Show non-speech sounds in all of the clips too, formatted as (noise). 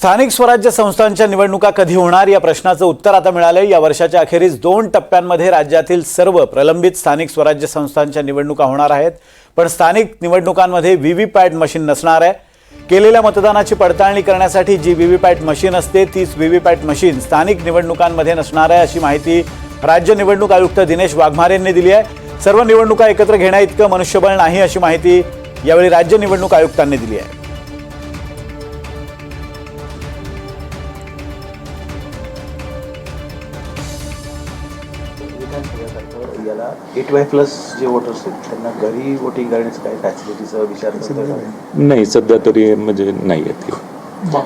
स्थानिक स्वराज्य संस्थांच्या निवडणुका कधी होणार या प्रश्नाचं उत्तर आता मिळालंय. या वर्षाच्या अखेरीस दोन टप्प्यांमध्ये राज्यातील सर्व प्रलंबित स्थानिक स्वराज्य संस्थांच्या निवडणुका होणार आहेत. पण स्थानिक निवडणुकांमध्ये व्हीव्हीपॅट मशीन नसणार आहे. केलेल्या मतदानाची पडताळणी करण्यासाठी जी व्हीव्हीपॅट मशीन असते तीच व्हीव्हीपॅट मशीन स्थानिक निवडणुकांमध्ये नसणार आहे अशी माहिती राज्य निवडणूक आयुक्त दिनेश वाघमारे यांनी दिली आहे. सर्व निवडणुका एकत्र घेण्याइतकं मनुष्यबळ नाही अशी माहिती यावेळी राज्य निवडणूक आयुक्तांनी दिली आहे. एट प्लस जे वोटर्स आहेत त्यांना घरी वोटिंग करण्याचं काय फॅसिलिटीचा विचार करतोय का? नाही? सध्या तरी म्हणजे नाही आहेत ते.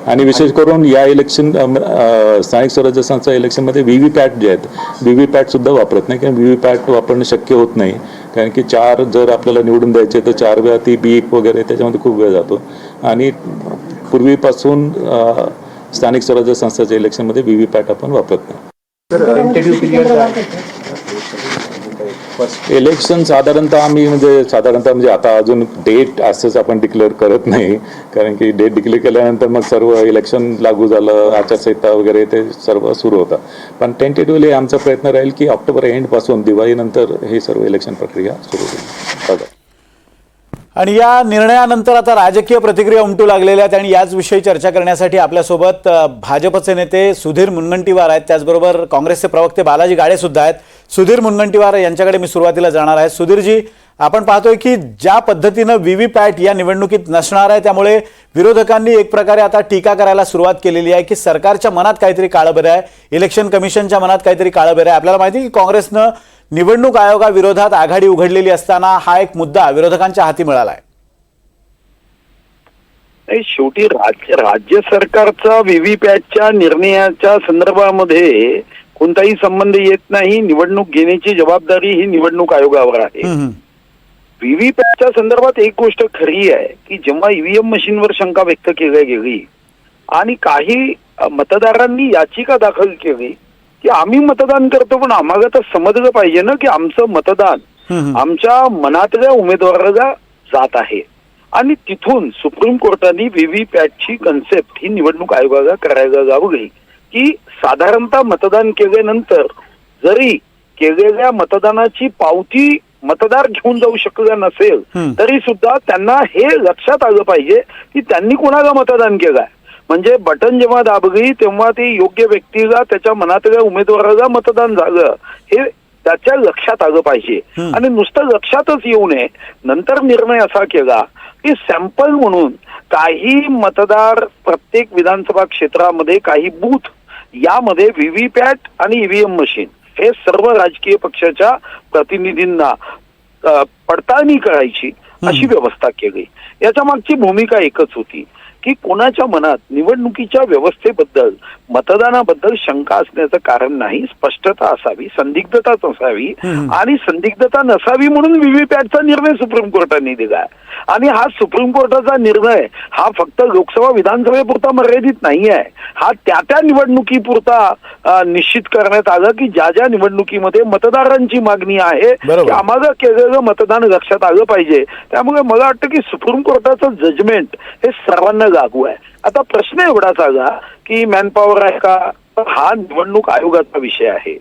आणि विशेष करून या इलेक्शन अम, अ, स्थानिक स्वराज्य संस्था इलेक्शनमध्ये व्ही व्ही पॅट जे आहेत व्ही व्ही पॅट सुद्धा वापरत नाही कारण व्ही व्ही पॅट वापरणं शक्य होत नाही. कारण की चार जर आपल्याला निवडून द्यायचे तर चार वेळा ती बीक वगैरे त्याच्यामध्ये खूप वेळ जातो. आणि पूर्वीपासून अ, स्थानिक स्वराज्य संस्थाच्या इलेक्शनमध्ये व्ही व्ही पॅट आपण वापरत नाही. तर इंटरव्ह्यू पिरियड काय? फर्स्ट इलेक्शन साधारणतः आम्ही म्हणजे साधारणतः म्हणजे आता अजून डेट असंच आपण डिक्लेअर करत नाही. कारण की डेट डिक्लेअर केल्यानंतर मग सर्व इलेक्शन लागू झालं आचारसंहिता वगैरे ते सर्व सुरू होतं. पण टेंटेटिव्हली आमचा प्रयत्न राहील की ऑक्टोबर एंडपासून दिवाळीनंतर हे सर्व इलेक्शन प्रक्रिया सुरू होईल. बघा. आणि या निर्णयानंतर आता राजकीय प्रतिक्रिया उमटू लागलेल्या आहेत आणि याचविषयी चर्चा करण्यासाठी आपल्यासोबत भाजपचे नेते सुधीर मुनगंटीवार आहेत. त्याचबरोबर काँग्रेसचे प्रवक्ते बालाजी गाडेसुद्धा आहेत. सुधीर मुनगंटीवार यांच्याकडे मी सुरुवातीला जाणार आहे. सुधीरजी आपण पाहतोय की ज्या पद्धतीनं व्हीव्हीपॅट या निवडणुकीत नसणार आहे त्यामुळे विरोधकांनी एक प्रकारे आता टीका करायला सुरुवात केलेली आहे की सरकारच्या मनात काहीतरी काळबेर आहे इलेक्शन कमिशनच्या मनात काहीतरी काळबेर आहे. आपल्याला माहिती की काँग्रेसनं निवडणूक आयोगाविरोधात आघाडी उघडलेली असताना हा एक मुद्दा विरोधकांच्या हाती मिळाला आहे नाही शेवटी राज्य राज्य सरकारचा व्हीव्हीपॅटच्या निर्णयाच्या संदर्भामध्ये कोणताही संबंध येत नाही. निवडणूक घेण्याची जबाबदारी ही निवडणूक आयोगावर आहे. व्हीव्हीपॅटच्या संदर्भात एक गोष्ट खरी आहे की जेव्हा ईव्हीएम मशीनवर शंका व्यक्त केली गेली आणि काही मतदारांनी याचिका दाखल केली की आम्ही मतदान करतो पण आम्हाला तर समजलं पाहिजे ना की आमचं मतदान. आमच्या मनातल्या उमेदवाराला जात आहे आणि तिथून सुप्रीम कोर्टाने व्हीव्हीपॅटची कन्सेप्ट ही निवडणूक आयोगाला करायला लावली की साधारणतः मतदान केल्यानंतर जरी केलेल्या मतदानाची पावती मतदार घेऊन जाऊ शकला नसेल. तरी सुद्धा त्यांना हे लक्षात आलं पाहिजे की त्यांनी कोणाला मतदान केलंय. म्हणजे बटन जेव्हा दाबली तेव्हा ती योग्य व्यक्तीला त्याच्या मनातल्या उमेदवाराला मतदान झालं. हे त्याच्या लक्षात आलं पाहिजे. आणि नुसतं लक्षातच येऊ नये. नंतर निर्णय असा केला की सॅम्पल म्हणून काही मतदार प्रत्येक विधानसभा क्षेत्रामध्ये काही बूथ यामध्ये व्हीव्हीपॅट आणि ईव्हीएम मशीन. हे सर्व राजकीय पक्षाच्या प्रतिनिधींना पडताळणी करायची अशी व्यवस्था केली. याच्या मागची भूमिका एकच होती. की कोणाच्या मनात निवडणुकीच्या व्यवस्थेबद्दल मतदानाबद्दल शंका असण्याचं कारण नाही स्पष्टता असावी संदिग्धताच असावी. आणि संदिग्धता नसावी म्हणून व्हीव्हीपॅटचा निर्णय सुप्रीम कोर्टाने दिला आणि हा सुप्रीम कोर्टाचा निर्णय हा फक्त लोकसभा विधानसभेपुरता मर्यादित नाही आहे. हा त्या त्या निवडणुकीपुरता निश्चित करण्यात आलं की ज्या ज्या निवडणुकीमध्ये मतदारांची मागणी आहे आम्हाला केलेलं मतदान लक्षात आलं पाहिजे. त्यामुळे मला वाटतं की सुप्रीम कोर्टाचं जजमेंट हे सर्वांना लागू आहे. आता प्रश्न एवढाच आला की मॅनपॉवर आहे का? हा निवडणूक आयोगाचा विषय आहे.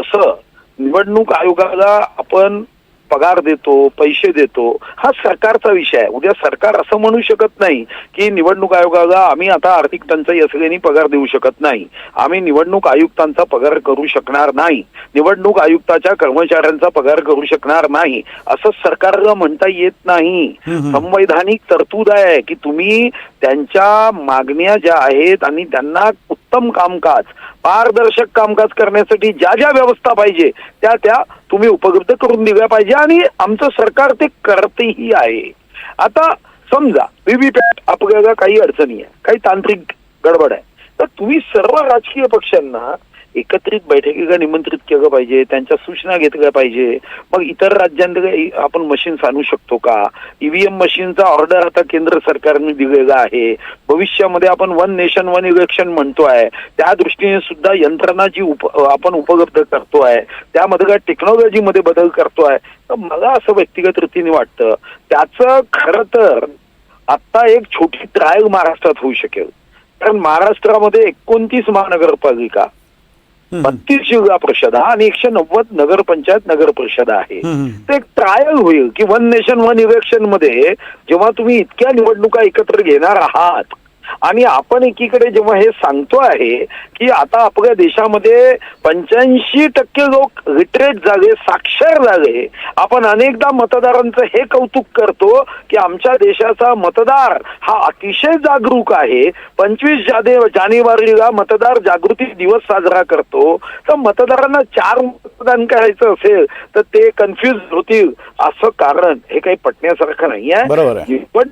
तसं निवडणूक आयोगाला आपण पगार देतो पैसे देतो हा सरकारचा विषय आहे. उद्या सरकार असं म्हणू शकत नाही की निवडणूक आयोगाला आम्ही आता आर्थिक टंचाई असल्याने पगार देऊ शकत नाही. आम्ही निवडणूक आयुक्तांचा पगार करू शकणार नाही. निवडणूक आयुक्ताच्या कर्मचाऱ्यांचा पगार करू शकणार नाही. असं सरकारला म्हणता येत नाही. संवैधानिक तरतूद आहे की तुम्ही त्यांच्या मागण्या ज्या आहेत आणि त्यांना उत्तम कामकाज पारदर्शक कामकाज करण्यासाठी ज्या ज्या व्यवस्था पाहिजे त्या त्या तुम्ही उपलब्ध करून दिल्या पाहिजे आणि आमचं सरकार ते करतेही आहे. आता समजा व्हीव्हीपॅट आपल्याला काही अडचणी आहे काही तांत्रिक गडबड आहे. तर तुम्ही सर्व राजकीय पक्षांना एकत्रित बैठकीला निमंत्रित केलं पाहिजे त्यांच्या सूचना घेतल्या पाहिजे. मग इतर राज्यांकडे आपण मशीन्स आणू शकतो का? ईव्हीएम मशीनचा ऑर्डर आता केंद्र सरकारने दिलेला आहे. भविष्यामध्ये आपण वन नेशन वन इलेक्शन म्हणतोय. त्या दृष्टीने सुद्धा यंत्रणा जी उप आपण उपलब्ध करतोय त्यामध्ये टेक्नॉलॉजीमध्ये बदल करतोय तर मला असं व्यक्तिगत रीतीने वाटतं त्याचं खरं तर आता एक छोटी ट्रायल महाराष्ट्रात होऊ शकेल. कारण महाराष्ट्रामध्ये एकोणतीस महानगरपालिका बत्तीस जिल्हा परिषदा आणि एकशे नव्वद नगरपंचायत नगर परिषदा आहे. ते एक ट्रायल होईल की वन नेशन वन इलेक्शनमध्ये जेव्हा तुम्ही इतक्या निवडणुका एकत्र घेणार आहात आणि आपण एकीकडे जेव्हा हे सांगतो आहे की आता आपल्या देशामध्ये पंच्याऐंशी टक्के लोक लिटरेट झाले साक्षर झाले आपण अनेकदा मतदारांचं हे कौतुक करतो की आमच्या देशाचा मतदार हा अतिशय जागरूक आहे. पंचवीस जाने जानेवारीला मतदार जागृती दिवस साजरा करतो. तर मतदारांना चार मतदान करायचं असेल तर ते कन्फ्युज होतील. असं कारण हे काही पटण्यासारखं नाही बरोबर आहे. पण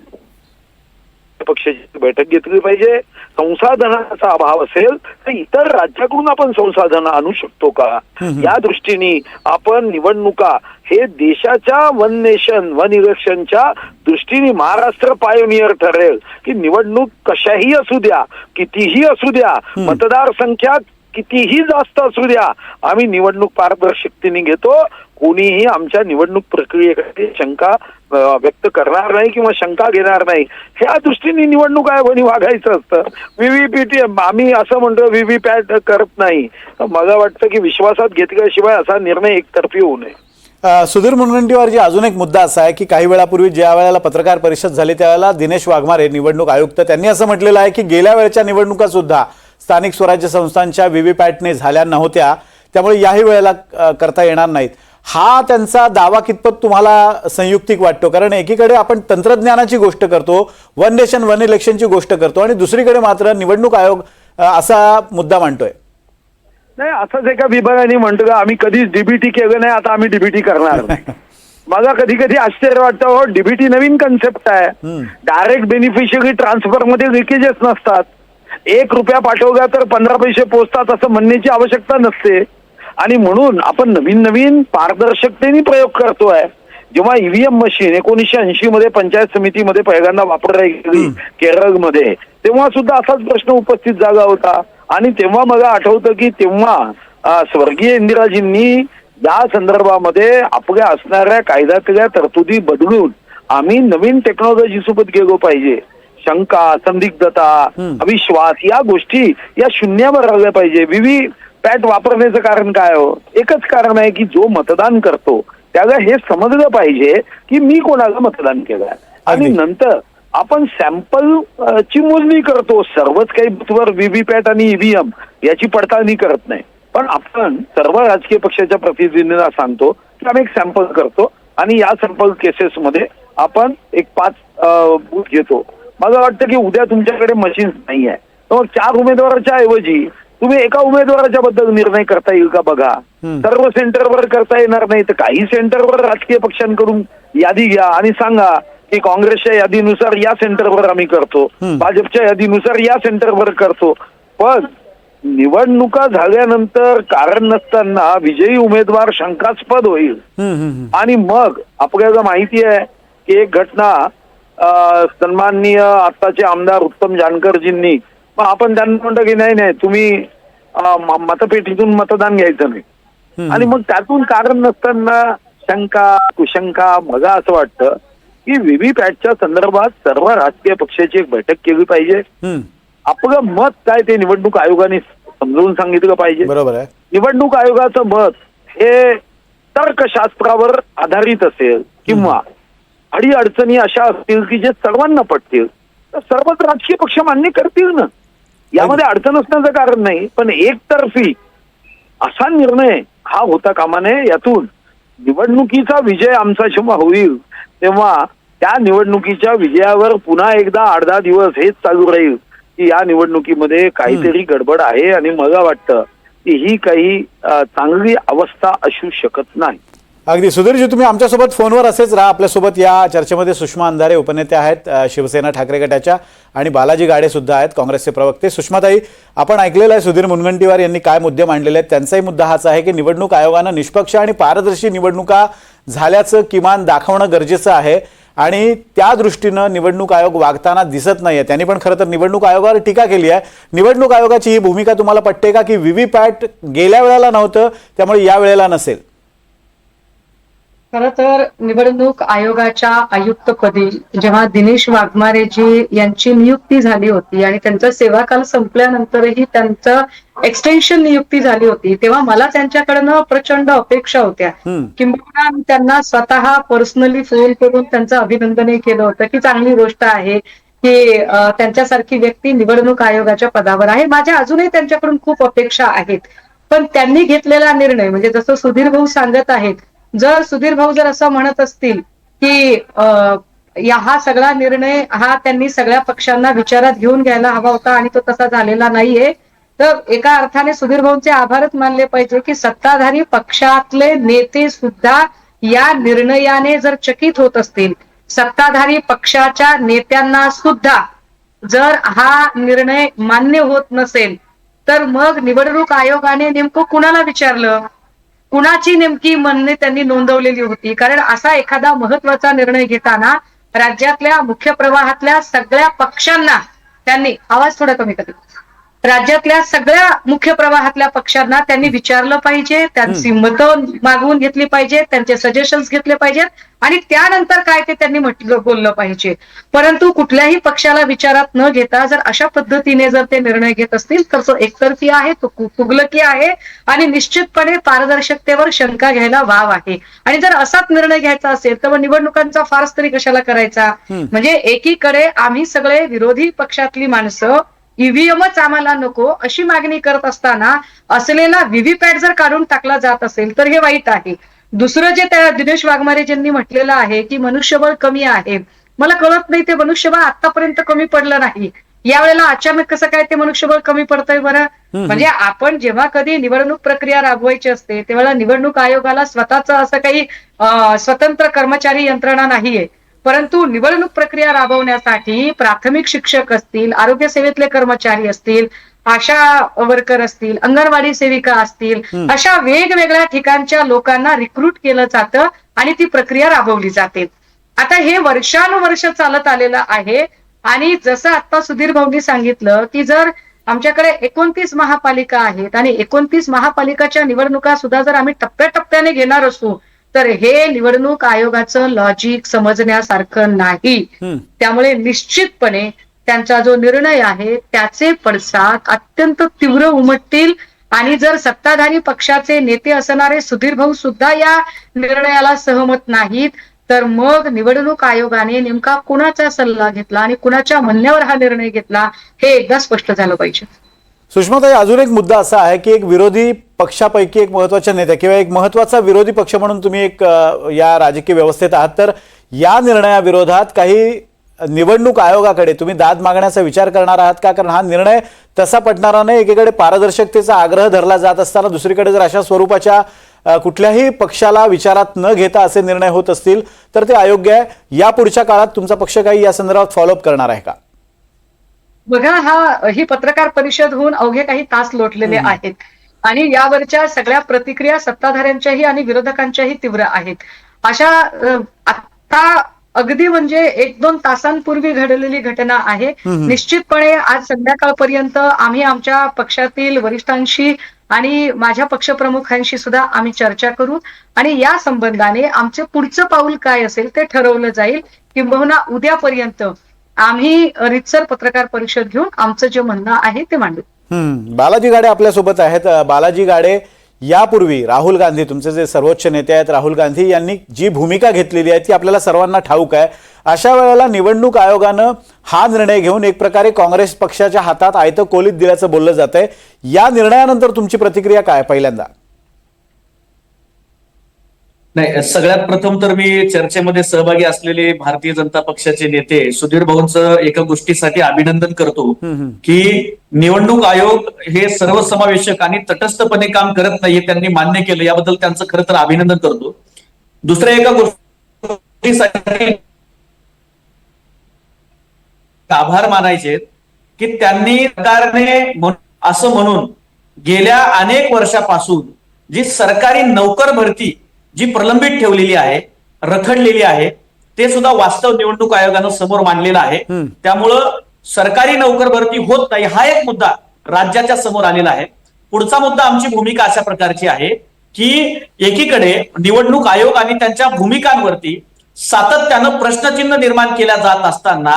पक्षाची बैठक घेतली पाहिजे. संसाधनाचा अभाव असेल तर इतर राज्याकडून आपण संसाधनं आणू शकतो का? या दृष्टीने आपण निवडणुका हे देशाच्या वन नेशन वन इलेक्शनच्या दृष्टीने महाराष्ट्र पायोनियर ठरेल. की निवडणूक कशाही असू द्या कितीही असू द्या मतदार संख्या कितीही जास्त असू द्या आम्ही निवडणूक पारदर्शकतेने घेतो. कोणीही आमच्या निवडणूक प्रक्रियेकडे शंका व्यक्त करणार नाही किंवा शंका घेणार नाही. ह्या दृष्टीने निवडणूक आयोगाने वागायचं असतं. व्हीव्हीपीटी आम्ही असं म्हणतो व्हीव्हीपॅट करत नाही. मला वाटतं की विश्वासात घेतल्याशिवाय असा निर्णय एकतर्फी होऊ नये. सुधीर मुनगंटीवारजी अजून एक मुद्दा असा आहे की काही वेळापूर्वी ज्या वेळेला पत्रकार परिषद झाली त्यावेळेला दिनेश वाघमारे निवडणूक आयुक्त त्यांनी असं म्हटलेलं आहे की गेल्या वेळच्या निवडणुका सुद्धा स्थानिक स्वराज्य संस्थांच्या व्हीव्हीपॅटने झाल्या नव्हत्या. त्यामुळे याही वेळेला करता येणार नाहीत. हा त्यांचा दावा कितपत तुम्हाला संयुक्तिक वाटतो? कारण एकीकडे आपण तंत्रज्ञानाची गोष्ट करतो वन नेशन वन इलेक्शनची गोष्ट करतो आणि दुसरीकडे मात्र निवडणूक आयोग असा मुद्दा मांडतोय. नाही असंच एका विभागाने म्हणतो का आम्ही कधीच डीबीटी केलं नाही आता आम्ही डीबीटी करणार नाही. (laughs) मला कधी कधी आश्चर्य वाटतं हो डीबीटी नवीन कन्सेप्ट आहे. डायरेक्ट बेनिफिशियरी ट्रान्सफरमध्ये लिकेजेस नसतात. एक रुपया पाठवला तर पंधरा पैसे पोचतात असं म्हणण्याची आवश्यकता नसते. आणि म्हणून आपण नवीन नवीन पारदर्शकतेने प्रयोग करतोय. जेव्हा ईव्हीएम मशीन एकोणीसशे ऐंशी मध्ये पंचायत समितीमध्ये पहिल्यांदा वापरली गेली केरळमध्ये तेव्हा सुद्धा असाच प्रश्न उपस्थित झाला होता. आणि तेव्हा मला आठवतं की तेव्हा स्वर्गीय इंदिराजींनी या संदर्भामध्ये आपल्या असणाऱ्या कायद्यातल्या तरतुदी बदलून आम्ही नवीन टेक्नॉलॉजी सोबत गेलो पाहिजे. शंका संदिग्धता अविश्वास या गोष्टी या शून्यावर राहिल्या पाहिजे. विवी पॅट वापरण्याचं कारण काय हो? एकच कारण आहे की जो मतदान करतो त्याला हे समजलं पाहिजे की मी कोणाला मतदान केलं आणि. नंतर आपण सॅम्पल ची मोजणी करतो. सर्वच काही बूथवर व्हीव्हीपॅट आणि ईव्हीएम याची पडताळणी करत नाही. पण आपण सर्व राजकीय पक्षाच्या प्रतिनिधींना सांगतो की आम्ही एक सॅम्पल करतो आणि या सॅम्पल केसेसमध्ये आपण एक पाच बूथ घेतो. मला वाटतं की उद्या तुमच्याकडे मशीन्स नाही आहे तर मग चार उमेदवाराच्या ऐवजी तुम्ही एका उमेदवाराच्या बद्दल निर्णय करता येईल का बघा? सर्व सेंटरवर करता येणार नाही तर काही सेंटरवर राजकीय पक्षांकडून यादी घ्या आणि सांगा की काँग्रेसच्या यादीनुसार या सेंटरवर आम्ही करतो भाजपच्या यादीनुसार या सेंटरवर करतो. पण निवडणुका झाल्यानंतर कारण नसताना विजयी उमेदवार शंकास्पद होईल. आणि मग आपल्याला माहिती आहे की एक घटना सन्माननीय आत्ताचे आमदार उत्तम जानकरजींनी. मग आपण त्यांना म्हणतो की नाही नाही तुम्ही मतपेटीतून मतदान घ्यायचं नाही. आणि मग त्यातून कारण नसताना शंका कुशंका मला असं वाटतं की व्हीव्हीपॅटच्या संदर्भात सर्व राजकीय पक्षाची एक बैठक केली पाहिजे. आपलं मत काय ते निवडणूक आयोगाने समजावून सांगितलं पाहिजे. बरोबर आहे. निवडणूक आयोगाचं मत हे तर्कशास्त्रावर आधारित असेल किंवा अडी अडचणी अशा असतील की जे सर्वांना पटतील. तर सर्वच राजकीय पक्ष मान्य करतील ना. यामध्ये अडचण असण्याचं कारण नाही पण एकतर्फी असा निर्णय हा होता कामा नये यातून. निवडणुकीचा विजय आमचा जेव्हा होईल तेव्हा त्या निवडणुकीच्या विजयावर पुन्हा एकदा आठ दहा दिवस हेच चालू राहील की या निवडणुकीमध्ये काहीतरी गडबड आहे आणि मला वाटतं की ही काही चांगली अवस्था असू शकत नाही. अगदी. सुधीरजी तुम्ही आमच्यासोबत फोनवर असेच राहा. आपल्यासोबत या चर्चेमध्ये सुषमा अंधारे उपनेते आहेत शिवसेना ठाकरे गटाच्या आणि बालाजी गाडे सुद्धा आहेत काँग्रेसचे प्रवक्ते. सुषमाताई आपण ऐकलेलं आहे सुधीर मुनगंटीवार यांनी काय मुद्दे मांडलेले आहेत? त्यांचाही मुद्दा हाच आहे की निवडणूक आयोगानं निष्पक्ष आणि पारदर्शी निवडणुका झाल्याचं किमान दाखवणं गरजेचं आहे आणि त्या दृष्टीनं निवडणूक आयोग वागताना दिसत नाहीये. त्यांनी पण खरं तर निवडणूक आयोगावर टीका केली आहे. निवडणूक आयोगाची ही भूमिका तुम्हाला पटते का? की व्हीव्हीपॅट गेल्या वेळेला नव्हतं त्यामुळे या वेळेला नसेल. खर तर निवडणूक आयोगाच्या आयुक्तपदी जेव्हा दिनेश वाघमारेजी यांची नियुक्ती झाली होती आणि त्यांचा सेवाकाल संपल्यानंतरही त्यांचं एक्सटेन्शन नियुक्ती झाली होती तेव्हा मला त्यांच्याकडनं प्रचंड अपेक्षा होत्या. किंबहुना त्यांना स्वतः पर्सनली फोन करून त्यांचं अभिनंदनही केलं होतं की चांगली गोष्ट आहे की त्यांच्यासारखी व्यक्ती निवडणूक आयोगाच्या पदावर आहे. माझ्या अजूनही त्यांच्याकडून खूप अपेक्षा आहेत. पण त्यांनी घेतलेला निर्णय म्हणजे जसं सुधीर भाऊ सांगत आहेत जर सुधीर भाऊ जर असं म्हणत असतील की या हा सगळा निर्णय हा त्यांनी सगळ्या पक्षांना विचारात घेऊन घ्यायला हवा होता आणि तो तसा झालेला नाहीये तर एका अर्थाने सुधीर भाऊंचे आभारच मानले पाहिजे की सत्ताधारी पक्षातले नेते सुद्धा या निर्णयाने जर चकित होत असतील सत्ताधारी पक्षाच्या नेत्यांना सुद्धा जर हा निर्णय मान्य होत नसेल तर मग निवडणूक आयोगाने नेमकं कुणाला विचारलं? कुणाची नेमकी म्हणणे त्यांनी नोंदवलेली होती? कारण असा एखादा महत्त्वाचा निर्णय घेताना राज्यातल्या मुख्य प्रवाहातल्या सगळ्या पक्षांना त्यांनी आवाज थोडा कमी करा. राज्यातल्या सगळ्या मुख्य प्रवाहातल्या पक्षांना त्यांनी विचारलं पाहिजे त्यांची मतं मागवून घेतली पाहिजे त्यांचे सजेशन्स घेतले पाहिजेत आणि त्यानंतर काय ते त्यांनी म्हटलं बोललं पाहिजे. परंतु कुठल्याही पक्षाला विचारात न घेता जर अशा पद्धतीने जर ते निर्णय घेत असतील तर तो एकतर्फी आहे तो कु- तुगलकी आहे आणि निश्चितपणे पारदर्शकतेवर शंका घ्यायला वाव आहे. आणि जर असाच निर्णय घ्यायचा असेल तर मग निवडणुकांचा फारच तरी कशाला करायचा? म्हणजे एकीकडे आम्ही सगळे विरोधी पक्षातली माणसं ईव्हीएमच आम्हाला नको अशी मागणी करत असताना असलेला व्हीव्हीपॅट जर काढून टाकला जात असेल तर हे वाईट आहे. दुसरं जे त्या दिनेश वाघमारेजींनी म्हटलेलं आहे की मनुष्यबळ कमी आहे मला कळत नाही ते मनुष्यबळ आतापर्यंत कमी पडलं नाही. यावेळेला अचानक कसं काय ते मनुष्यबळ कमी पडतंय बरं? म्हणजे आपण जेव्हा कधी निवडणूक प्रक्रिया राबवायची असते तेव्हा निवडणूक आयोगाला स्वतःच असं काही स्वतंत्र कर्मचारी यंत्रणा नाहीये. परंतु निवडणूक प्रक्रिया राबवण्यासाठी प्राथमिक शिक्षक असतील आरोग्य सेवेतले कर्मचारी असतील आशा वर्कर असतील अंगणवाडी सेविका असतील अशा वेगवेगळ्या ठिकाणच्या लोकांना रिक्रूट केलं जातं आणि ती प्रक्रिया राबवली जाते. आता हे वर्षानुवर्ष चालत आलेलं आहे आणि जसं आता सुधीर भाऊंनी सांगितलं की जर आमच्याकडे एकोणतीस महापालिका आहेत आणि एकोणतीस महापालिकाच्या निवडणुका सुद्धा जर आम्ही टप्प्याटप्प्याने घेणार असू तर हे निवडणूक आयोगाचं लॉजिक समजण्यासारखं नाही. त्यामुळे निश्चितपणे त्यांचा जो निर्णय आहे त्याचे पडसाद अत्यंत तीव्र उमटतील. आणि जर सत्ताधारी पक्षाचे नेते असणारे सुधीर भाऊ सुद्धा या निर्णयाला सहमत नाहीत तर मग निवडणूक आयोगाने नेमका कुणाचा सल्ला घेतला आणि कुणाच्या म्हणण्यावर हा निर्णय घेतला हे एकदा स्पष्ट झालं पाहिजे. सुषमाताई अजून एक मुद्दा असा आहे की एक विरोधी पक्षापैकी एक महत्त्वाच्या नेत्या किंवा एक महत्त्वाचा विरोधी पक्ष म्हणून तुम्ही एक या राजकीय व्यवस्थेत आहात. तर या निर्णयाविरोधात काही निवडणूक आयोगाकडे तुम्ही दाद मागण्याचा विचार करणार आहात का? कारण हा निर्णय तसा पटणारा नाही. एकीकडे पारदर्शकतेचा आग्रह धरला जात असताना दुसरीकडे जर अशा स्वरूपाच्या कुठल्याही पक्षाला विचारात न घेता असे निर्णय होत असतील तर ते अयोग्य आहे. या पुढच्या काळात तुमचा पक्ष काही या संदर्भात फॉलोअप करणार आहे का? बघा हा ही पत्रकार परिषद होऊन अवघे काही तास लोटलेले आहेत. आणि यावरच्या सगळ्या प्रतिक्रिया सत्ताधाऱ्यांच्याही आणि विरोधकांच्याही तीव्र आहेत. अशा आता अगदी म्हणजे एक दोन तासांपूर्वी घडलेली घटना आहे. निश्चितपणे आज संध्याकाळपर्यंत आम्ही आमच्या पक्षातील वरिष्ठांशी आणि माझ्या पक्षप्रमुखांशी सुद्धा आम्ही चर्चा करू. आणि या संबंधाने आमचं पुढचं पाऊल काय असेल ते ठरवलं जाईल. किंबहुना उद्यापर्यंत आम्ही रितसर पत्रकार परिषद घेऊन आमचं जे म्हणणं आहे ते मांडू. बालाजी गाडे आपल्यासोबत आहेत. बालाजी गाडे यापूर्वी राहुल गांधी तुमचे जे सर्वोच्च नेते आहेत राहुल गांधी यांनी जी भूमिका घेतलेली आहे ती आपल्याला सर्वांना ठाऊक आहे. अशा वेळेला निवडणूक आयोगानं हा निर्णय घेऊन एक प्रकारे काँग्रेस पक्षाच्या हातात आयतं कोलीत दिल्याचं बोललं जात आहे या निर्णयानंतर तुमची प्रतिक्रिया काय पहिल्यांदा? नाही सगळ्यात प्रथम तर मी चर्चेमध्ये सहभागी असलेले भारतीय जनता पक्षाचे नेते सुधीर भाऊंचं एका गोष्टीसाठी अभिनंदन करतो की निवडणूक आयोग हे सर्वसमावेशक आणि तटस्थपणे काम करत नाहीये त्यांनी मान्य केलं याबद्दल त्यांचं खरं तर अभिनंदन करतो. दुसऱ्या एका गोष्टीसाठी आभार मानायचे की त्यांनी सरकारने असं म्हणून गेल्या अनेक वर्षापासून जी सरकारी नोकर भरती जी प्रलंबित ठेवलेली आहे रखडलेली आहे ते सुद्धा वास्तव निवडणूक आयोगानं समोर मांडलेलं आहे. त्यामुळं सरकारी नोकर भरती होत नाही हा एक मुद्दा राज्याच्या समोर आलेला आहे. पुढचा मुद्दा आमची भूमिका अशा प्रकारची आहे की एकीकडे निवडणूक आयोग आणि त्यांच्या भूमिकांवरती सातत्यानं प्रश्नचिन्ह निर्माण केल्या जात असताना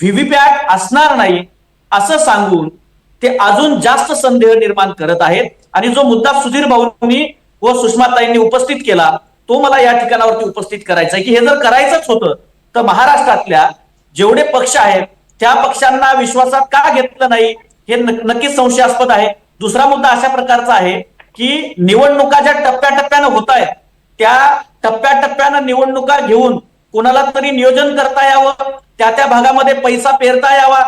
व्हीव्हीपॅट असणार नाही असं सांगून ते अजून जास्त संदेह निर्माण करत आहेत. आणि जो मुद्दा सुधीर भाऊंनी व सुषमाताईंनी उपस्थित केला तो मला या ठिकाणावरती उपस्थित करायचा आहे. की हे जर करायचंच होतं तर महाराष्ट्रातल्या जेवढे पक्ष आहेत त्या पक्षांना विश्वासात का घेतलं नाही हे नक्कीच संशयास्पद आहे. दुसरा मुद्दा अशा प्रकारचा आहे की निवडणुका ज्या टप्प्याटप्प्यानं होत आहेत त्या टप्प्याटप्प्यानं निवडणुका घेऊन कोणाला तरी नियोजन करता यावं त्या त्या भागामध्ये पैसा पेरता यावा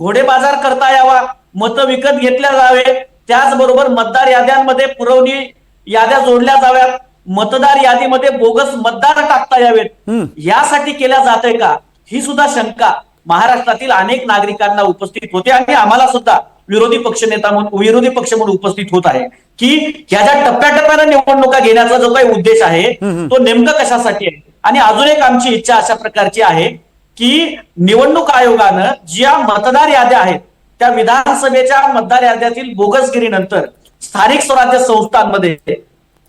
घोडे बाजार करता यावा मतं विकत घेतल्या जावे त्याचबरोबर मतदार याद्यांमध्ये पुरवणी याद्या जोडल्या जाव्यात. मतदार यादीमध्ये बोगस मतदार टाकता यावेत. यासाठी केल्या जाते का? ही सुद्धा शंका. महाराष्ट्रातील अनेक नागरिकांना उपस्थित होते आणि आम्हाला सुद्धा विरोधी पक्ष नेता म्हणून विरोधी पक्ष म्हणून उपस्थित होत आहे. की ह्या ज्या टप्प्याटप्प्यानं निवडणुका घेण्याचा जो काही उद्देश आहे तो नेमका कशासाठी आहे? आणि अजून एक आमची इच्छा अशा प्रकारची आहे की निवडणूक आयोगानं ज्या मतदार याद्या आहेत त्या विधानसभेच्या मतदार याद्यातील बोगसगिरीनंतर स्थानिक स्वराज्य संस्थांमध्ये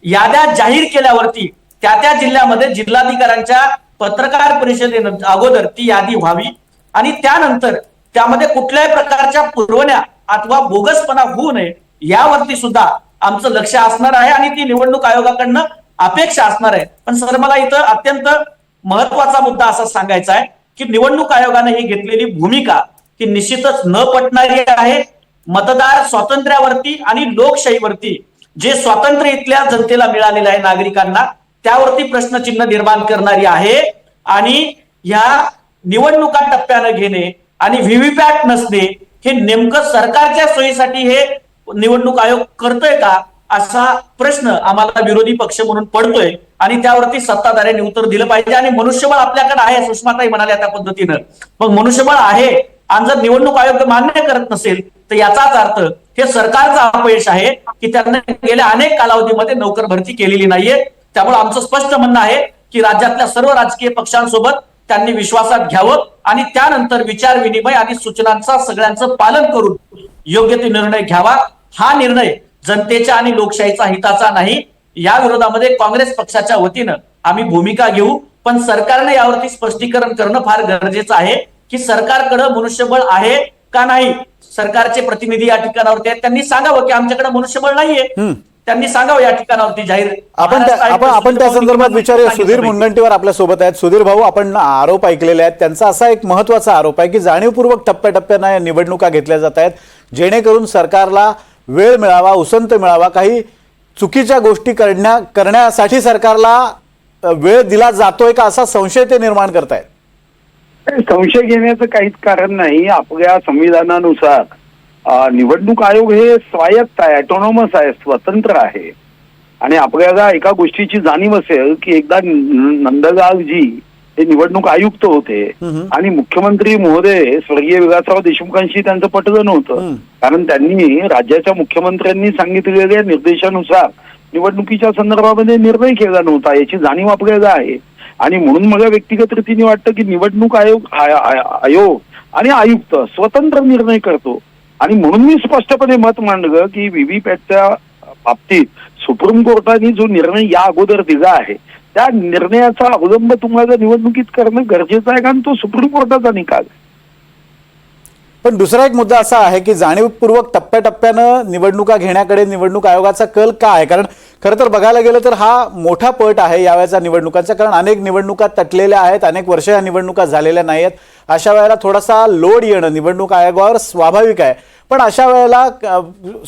याद्या जाहीर केल्यावरती त्या त्या जिल्ह्यामध्ये जिल्हाधिकाऱ्यांच्या पत्रकार परिषदेन अगोदर ती यादी व्हावी. आणि त्यानंतर त्यामध्ये कुठल्याही प्रकारच्या पुरवण्या अथवा बोगसपणा होऊ नये यावरती सुद्धा आमचं लक्ष असणार आहे आणि ती निवडणूक आयोगाकडनं अपेक्षा असणार आहे. पण सर मला इथं अत्यंत महत्त्वाचा मुद्दा असा सांगायचा आहे की निवडणूक आयोगाने ही घेतलेली भूमिका ही निश्चितच न पटणारी आहे. मतदार स्वातंत्र्यावरती आणि लोकशाहीवरती जे स्वातंत्र्य इथल्या जनतेला मिळालेलं आहे नागरिकांना त्यावरती प्रश्नचिन्ह निर्माण करणारी आहे. आणि ह्या निवडणुका टप्प्यानं घेणे आणि व्हीव्हीपॅट नसणे हे नेमकं सरकारच्या सोयीसाठी हे निवडणूक आयोग करतोय का असा प्रश्न आम्हाला विरोधी पक्ष म्हणून पडतोय. आणि त्यावरती सत्ताधाऱ्यांनी उत्तर दिलं पाहिजे. आणि मनुष्यबळ आपल्याकडे आहे सुषमाताई म्हणाल्या त्या पद्धतीनं. मग मनुष्यबळ आहे आणि जर निवडणूक आयोग मान्य करत नसेल तर याचाच अर्थ हे सरकारचं अपयश आहे की त्यांनी गेल्या अनेक कालावधीमध्ये नोकर भरती केलेली नाहीये. त्यामुळे आमचं स्पष्ट म्हणणं आहे की राज्यातल्या सर्व राजकीय पक्षांसोबत त्यांनी विश्वासात घ्यावं आणि त्यानंतर विचार विनिमय आणि सूचनांचा सगळ्यांचं पालन करून योग्य ते निर्णय घ्यावा. हा निर्णय जनतेच्या आणि लोकशाहीचा हिताचा नाही. या विरोधामध्ये काँग्रेस पक्षाच्या वतीनं आम्ही भूमिका घेऊ. पण सरकारने यावरती स्पष्टीकरण करणं फार गरजेचं आहे. की सरकारकडे मनुष्यबळ आहे का नाही? सरकारचे प्रतिनिधी या ठिकाणावरती आहेत. त्यांनी सांगावं की आमच्याकडे मनुष्यबळ नाहीये. त्यांनी सांगावं या ठिकाणावरती जाहीर. आपण आपण त्या संदर्भात विचारूया. सुधीर. मुनगंटीवार आपल्यासोबत आहेत. सुधीर भाऊ आपण आरोप ऐकलेले आहेत. त्यांचा असा एक महत्त्वाचा आरोप आहे की जाणीवपूर्वक टप्प्याटप्प्यानं या निवडणुका घेतल्या जात आहेत. जेणेकरून सरकारला वेळ मिळावा उसंत मिळावा काही चुकीच्या गोष्टी करण्या करण्यासाठी सरकारला वेळ दिला जातोय का असा संशय ते निर्माण करतायत? संशय घेण्याचं काहीच कारण नाही. आपल्या संविधानानुसार निवडणूक आयोग हे स्वायत्त आहे ऑटोनॉमस आहे स्वतंत्र आहे. आणि आपल्याला एका गोष्टीची जाणीव असेल की एकदा न- नंदलालजी हे निवडणूक आयुक्त होते आणि मुख्यमंत्री महोदय स्वर्गीय विलासराव देशमुखांशी त्यांचं पटलं नव्हतं कारण त्यांनी राज्याच्या मुख्यमंत्र्यांनी सांगितलेल्या निर्देशानुसार निवडणुकीच्या संदर्भामध्ये निर्णय केला नव्हता. याची जाणीव आपल्याला आहे. आणि म्हणून मला व्यक्तिगत रीतीने वाटतं की निवडणूक आयोग आयोग आणि आयुक्त स्वतंत्र निर्णय करतो. आणि म्हणून मी स्पष्टपणे मत मांडलं की व्हीव्हीपॅटच्या बाबतीत सुप्रीम कोर्टाने जो निर्णय या अगोदर दिला आहे त्या निर्णयाचा अवलंब तुम्हाला निवडणुकीत करणं गरजेचं आहे कारण तो सुप्रीम कोर्टाचा निकाल आहे. पण दुसरा एक मुद्दा असा आहे की जाणीवपूर्वक टप्प्याटप्प्यानं निवडणुका घेण्याकडे निवडणूक आयोगाचा कल का आहे? कारण खरं तर बघायला गेलं तर हा मोठा पट आहे यावेळेचा निवडणुकांचा कारण अनेक निवडणुका तटलेल्या आहेत अनेक वर्ष या निवडणुका झालेल्या नाही आहेत अशा वेळेला थोडासा लोड येणं निवडणूक आयोगावर स्वाभाविक आहे. पण अशा वेळेला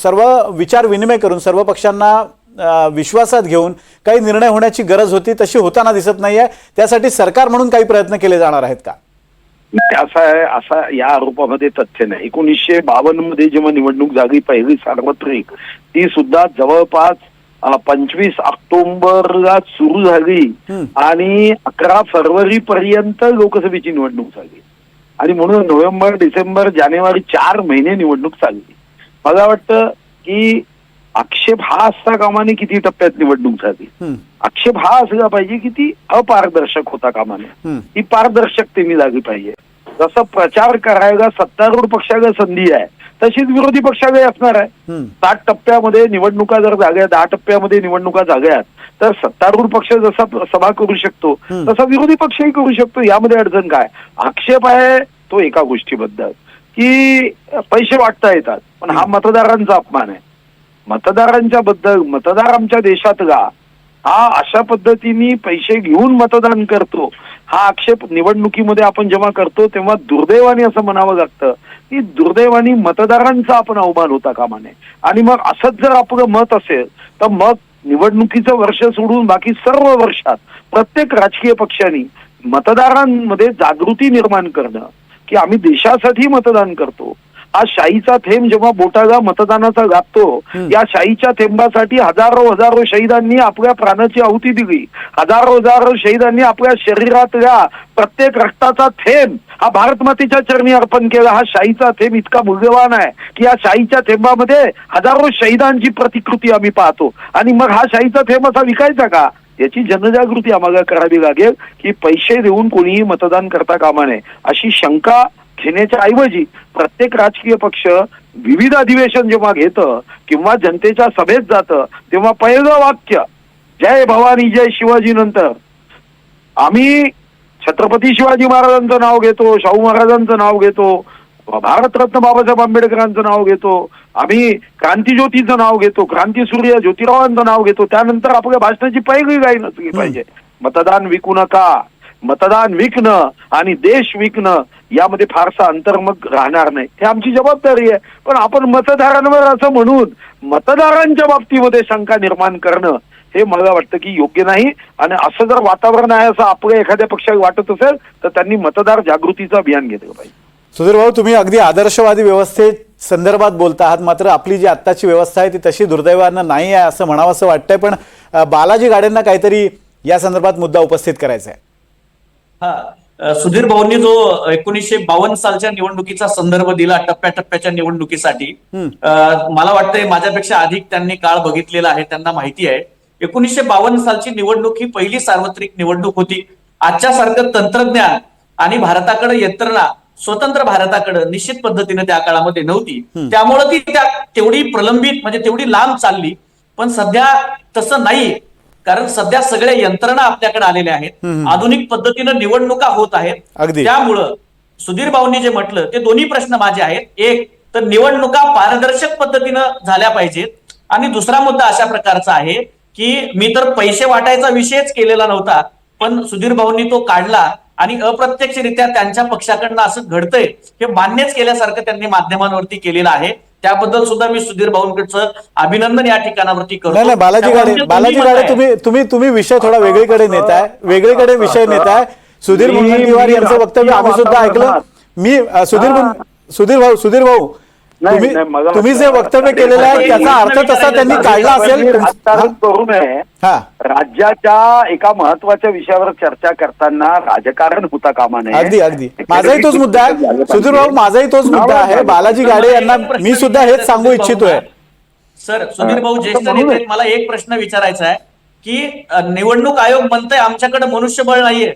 सर्व विचार विनिमय करून सर्व पक्षांना विश्वासात घेऊन काही निर्णय होण्याची गरज होती तशी होताना दिसत नाही आहे त्यासाठी सरकार म्हणून काही प्रयत्न केले जाणार आहेत का? असं आहे असा या आरोपामध्ये तथ्य नाही. एकोणीसशे बावन्नमध्ये जेव्हा निवडणूक झाली पहिली सार्वत्रिक ती सुद्धा जवळपास पंचवीस ऑक्टोबरला सुरू झाली. आणि अकरा फरवरी पर्यंत लोकसभेची निवडणूक झाली. आणि म्हणून नोव्हेंबर डिसेंबर जानेवारी चार महिने निवडणूक चालली. मला वाटतं की आक्षेप हा असता कामाने किती टप्प्यात निवडणूक झाली. आक्षेप हा असला पाहिजे की ती अपारदर्शक होता कामा नये हम्म. ही पारदर्शकतेने लागली पाहिजे जसं प्रचार करायला सत्तारूढ पक्षाला संधी आहे तशीच विरोधी पक्षाकडे असणार आहे. सात टप्प्यामध्ये निवडणुका जर झाल्या दहा टप्प्यामध्ये निवडणुका झाल्यात तर सत्तारूढ पक्ष जसा सभा करू शकतो. तसा विरोधी पक्षही करू शकतो यामध्ये अडचण काय आक्षेप आहे तो एका गोष्टीबद्दल की पैसे वाटता येतात पण हा मतदारांचा अपमान आहे मतदारांच्या बद्दल मतदार आमच्या देशातला हा अशा पद्धतीने पैसे घेऊन मतदान करतो. हा आक्षेप निवडणुकीमध्ये आपण जेव्हा करतो तेव्हा दुर्दैवाने असं म्हणावं लागतं की दुर्दैवाने मतदारांचा आपण अवमान होता कामा नये आणि मग असंच जर आपलं मत असेल तर मग निवडणुकीचं वर्ष सोडून बाकी सर्व वर्षात प्रत्येक राजकीय पक्षांनी मतदारांमध्ये जागृती निर्माण करणं की आम्ही देशासाठी मतदान करतो. हा शाईचा थेंब जेव्हा बोटाला मतदानाचा लागतो या शाईच्या थेंबासाठी हजारो हजारो शहीदांनी आपल्या प्राणाची आहुती दिली. हजारो हजारो शहीदांनी आपल्या शरीरातल्या प्रत्येक रक्ताचा थेंब हा भारत मातेच्या चरणी अर्पण केला. हा शाईचा थेंब इतका मूल्यवान आहे की या शाईच्या थेंबामध्ये हजारो शहीदांची प्रतिकृती आम्ही पाहतो. आणि मग हा शाईचा थेंब असा विकायचा का? याची जनजागृती आम्हाला करावी लागेल की पैसे देऊन कोणीही मतदान करता कामा नये. अशी शंका घेण्याच्या ऐवजी प्रत्येक राजकीय पक्ष विविध अधिवेशन जेव्हा घेतं किंवा जनतेच्या सभेत जातं तेव्हा पहिलं वाक्य जय भवानी जय शिवाजी नंतर. आम्ही छत्रपती शिवाजी महाराजांचं नाव घेतो शाहू महाराजांचं नाव घेतो भारतरत्न बाबासाहेब आंबेडकरांचं नाव घेतो आम्ही क्रांतीज्योतीचं नाव घेतो क्रांतीसूर्य ज्योतिरावांचं नाव घेतो त्यानंतर आपल्या भाषणाची पहिली गाई नसली पाहिजे. मतदान विकू नका. मतदान विकणं आणि देश विकणं यामध्ये फारसा अंतर मग राहणार नाही. हे आमची जबाबदारी आहे. पण आपण मतदारांवर असं म्हणून मतदारांच्या बाबतीमध्ये शंका निर्माण करणं हे मला वाटतं की योग्य नाही. आणि असं जर वातावरण आहे असं आपलं एखाद्या पक्षाला वाटत असेल तर त्यांनी मतदार जागृतीचं अभियान घेतलं पाहिजे. सुधीर भाऊ तुम्ही अगदी आदर्शवादी व्यवस्थेत संदर्भात बोलता आहात. मात्र आपली जी आत्ताची व्यवस्था आहे ती तशी दुर्दैवानं नाही आहे असं म्हणावं असं वाटतंय. पण बालाजी गाड्यांना काहीतरी या संदर्भात मुद्दा उपस्थित करायचा आहे. हा सुधीर भाऊंनी जो एकोणीसशे बावन्न सालच्या निवडणुकीचा संदर्भ दिला टप्प्याटप्प्याच्या निवडणुकीसाठी मला वाटतंय माझ्यापेक्षा अधिक त्यांनी काळ बघितलेला आहे त्यांना माहिती आहे. एकोणीसशे बावन्न सालची निवडणूक ही पहिली सार्वत्रिक निवडणूक होती. आजच्या सारखं तंत्रज्ञान आणि भारताकडे यंत्रणा स्वतंत्र भारताकडे निश्चित पद्धतीने त्या काळामध्ये नव्हती. त्यामुळे ती त्या तेवढी प्रलंबित म्हणजे तेवढी लांब चालली. पण सध्या तसं नाही. कारण सध्या सगळ्या यंत्रणा आपल्याकडे आलेल्या आहेत. आधुनिक पद्धतीनं निवडणुका होत आहेत. त्यामुळं सुधीर भाऊंनी जे म्हटलं ते दोन्ही प्रश्न माझे आहेत. एक तर निवडणुका पारदर्शक पद्धतीनं झाल्या पाहिजेत. आणि दुसरा मुद्दा अशा प्रकारचा आहे की मी तर पैसे वाटायचा विषयच केलेला नव्हता पण सुधीर भाऊंनी तो काढला आणि अप्रत्यक्षरित्या त्यांच्या पक्षाकडनं असं घडतंय हे मान्यच केल्यासारखं त्यांनी माध्यमांवरती केलेलं आहे. त्याबद्दल सुद्धा मी सुधीर भाऊंकडचं अभिनंदन या ठिकाणावरती करतो. नाही नाही बालाजी गाडे बालाजी गाडे. तुम्ही तुम्ही तुम्ही विषय थोडा वेगळीकडे नेताय. वेगळीकडे विषय नेताय. सुधीर मुनगंटीवार मी यांचं वक्तव्य आम्ही सुद्धा ऐकलं. मी सुधीर सुधीर भाऊ सुधीर भाऊ तुम्ही तुम्ही जे वक्तव्य केलेलं आहे त्याचा अर्थ तसा त्यांनी काढला असेल. राजकारण करू नये. हा. राज्याच्या एका महत्त्वाच्या विषयावर चर्चा करताना राजकारण होता कामा नये. अगदी अगदी. माझाही तोच मुद्दा आहे. सुधीर भाऊ माझाही तोच मुद्दा आहे. बालाजी गाडे यांना मी सुद्धा हेच सांगू इच्छितोय. सर सुधीर भाऊ ज्येष्ठ नेते. मला एक प्रश्न विचारायचा आहे की निवडणूक आयोग म्हणतंय आमच्याकडे मनुष्यबळ नाहीये.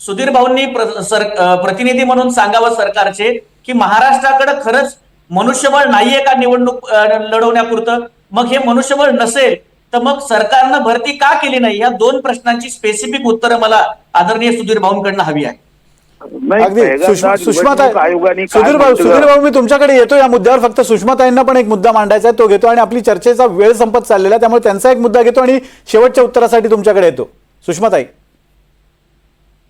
सुधीर भाऊंनी प्रतिनिधी म्हणून सांगावं सरकारचे की महाराष्ट्राकडे खरंच मनुष्यबळ नाहीये का निवडणूक लढवण्यापुरतं? मग हे मनुष्यबळ नसेल तर मग सरकारनं भरती का केली नाही? या दोन प्रश्नांची स्पेसिफिक उत्तरं मला आदरणीय सुधीर भाऊंकडनं हवी आहे. नाही, अगदी. सुधीर भाऊ सुधीर भाऊ मी तुमच्याकडे येतो या मुद्द्यावर. फक्त सुषमाताईंना पण एक मुद्दा मांडायचा आहे तो घेतो आणि आपली चर्चेचा वेळ संपत चाललेला आहे त्यामुळे त्यांचा एक मुद्दा घेतो आणि शेवटच्या उत्तरासाठी तुमच्याकडे येतो. सुषमाताई.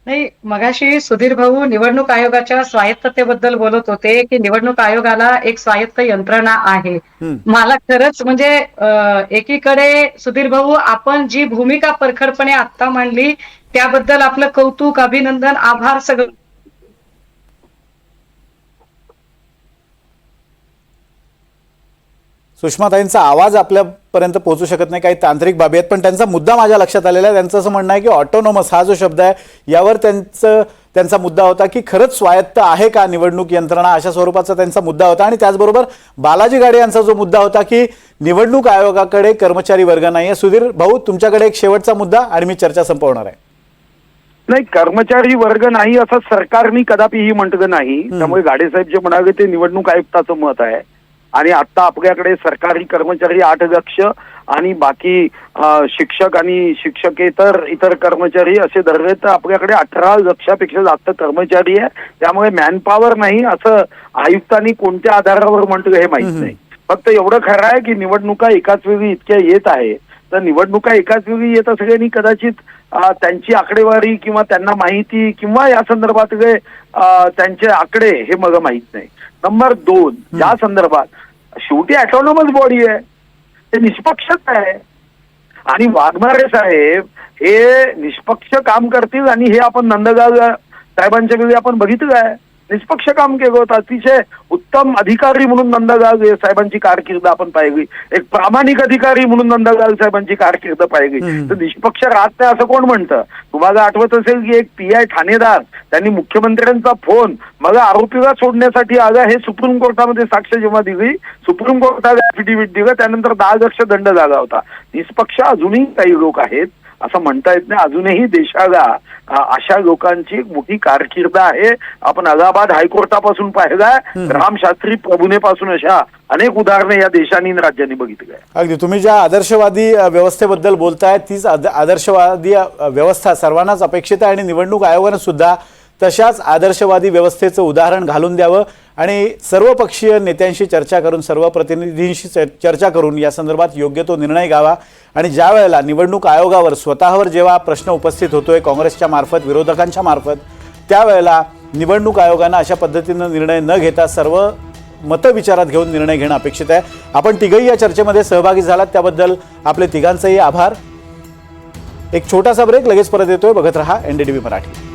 नाही मगाशी सुधीर भाऊ निवडणूक आयोगाच्या स्वायत्ततेबद्दल बोलत होते की निवडणूक आयोगाला एक स्वायत्त यंत्रणा आहे. मला खरंच म्हणजे एकीकडे सुधीर भाऊ आपण जी भूमिका परखडपणे आत्ता मांडली त्याबद्दल आपलं कौतुक अभिनंदन आभार सगळं सुषमाताईंचा आवाज आपल्यापर्यंत पोहोचू शकत नाही. काही तांत्रिक बाबी आहेत पण त्यांचा मुद्दा माझ्या लक्षात आलेला आहे. त्यांचं असं म्हणणं आहे की ऑटोनॉमस हा जो शब्द आहे यावर त्यांचं त्यांचा मुद्दा होता की खरंच स्वायत्त आहे का निवडणूक यंत्रणा? अशा स्वरूपाचा त्यांचा मुद्दा होता. आणि त्याचबरोबर बालाजी गाडे यांचा जो मुद्दा होता की निवडणूक आयोगाकडे कर्मचारी वर्ग नाही आहे सुधीर भाऊ तुमच्याकडे एक शेवटचा मुद्दा आणि मी चर्चा संपवणार आहे. नाही कर्मचारी वर्ग नाही असं सरकारने कदापिही म्हटलं नाही. त्यामुळे गाडेसाहेब जे म्हणाले ते निवडणूक आयुक्ताचं मत आहे. आणि आता आपल्याकडे सरकारी कर्मचारी आठ लक्ष आणि बाकी शिक्षक आणि शिक्षकेतर इतर कर्मचारी असे धरले तर आपल्याकडे अठरा लक्षापेक्षा जास्त कर्मचारी आहे. त्यामुळे मॅनपॉवर नाही असं आयुक्तांनी कोणत्या आधारावर म्हटलं हे माहीत नाही. फक्त एवढं खरं आहे की निवडणुका एकाच वेळी इतक्या येत आहे. तर निवडणुका एकाच वेळी येत असल्याने कदाचित त्यांची आकडेवारी किंवा त्यांना माहिती किंवा या संदर्भात अ, त्यांचे आकडे हे मला माहीत नाही. नंबर दोन या संदर्भात शेवटी ऑटोनॉमस बॉडी आहे. ते निष्पक्षच आहे. आणि वाघमारे साहेब हे निष्पक्ष काम करतील आणि हे आपण नंदगाव साहेबांच्या वेळी आपण बघितलं आहे. निष्पक्ष काम केलं होतं. अतिशय उत्तम अधिकारी म्हणून नंदगाव साहेबांची कारकीर्द आपण पाहिली. एक प्रामाणिक अधिकारी म्हणून नंदगाव साहेबांची कारकीर्द पाहिली. तर निष्पक्ष राहत नाही असं कोण म्हणतं? तुम्हाला आठवत असेल की एक पी आय ठाणेदार त्यांनी मुख्यमंत्र्यांचा फोन मग आरोपीला सोडण्यासाठी आला हे सुप्रीम कोर्टामध्ये साक्ष जेव्हा दिली सुप्रीम कोर्टात ऍफिडेव्हिट दिलं त्यानंतर दहा लक्ष दंड झाला होता. निष्पक्ष अजूनही काही लोक आहेत. असं म्हणता येत नाही. अजूनही देशाला अशा लोकांची एक मोठी कारकीर्द आहे. आपण अलाहाबाद हायकोर्टापासून पाहिलाय. रामशास्त्री प्रभुनेपासून अशा अनेक उदाहरणे या देशांनी आणि राज्यांनी बघितली आहे अगदी. तुम्ही ज्या आदर्शवादी व्यवस्थेबद्दल बोलताय तीच आद- आदर्शवादी व्यवस्था सर्वांनाच अपेक्षित आहे आणि निवडणूक आयोगानं सुद्धा तशाच आदर्शवादी व्यवस्थेचं उदाहरण घालून द्यावं आणि सर्वपक्षीय नेत्यांशी चर्चा करून सर्व प्रतिनिधींशी चर्चा करून या संदर्भात योग्य तो निर्णय घ्यावा. आणि ज्या वेळेला निवडणूक आयोगावर स्वतःवर जेव्हा प्रश्न उपस्थित होतोय काँग्रेसच्या मार्फत विरोधकांच्या मार्फत त्यावेळेला निवडणूक आयोगानं अशा पद्धतीनं निर्णय न घेता सर्व मतं विचारात घेऊन निर्णय घेणं अपेक्षित आहे. आपण तिघही या चर्चेमध्ये सहभागी झालात त्याबद्दल आपले तिघांचेही आभार. एक छोटासा ब्रेक लगेच परत येतोय. बघत रहा एनडीटीव्ही मराठी.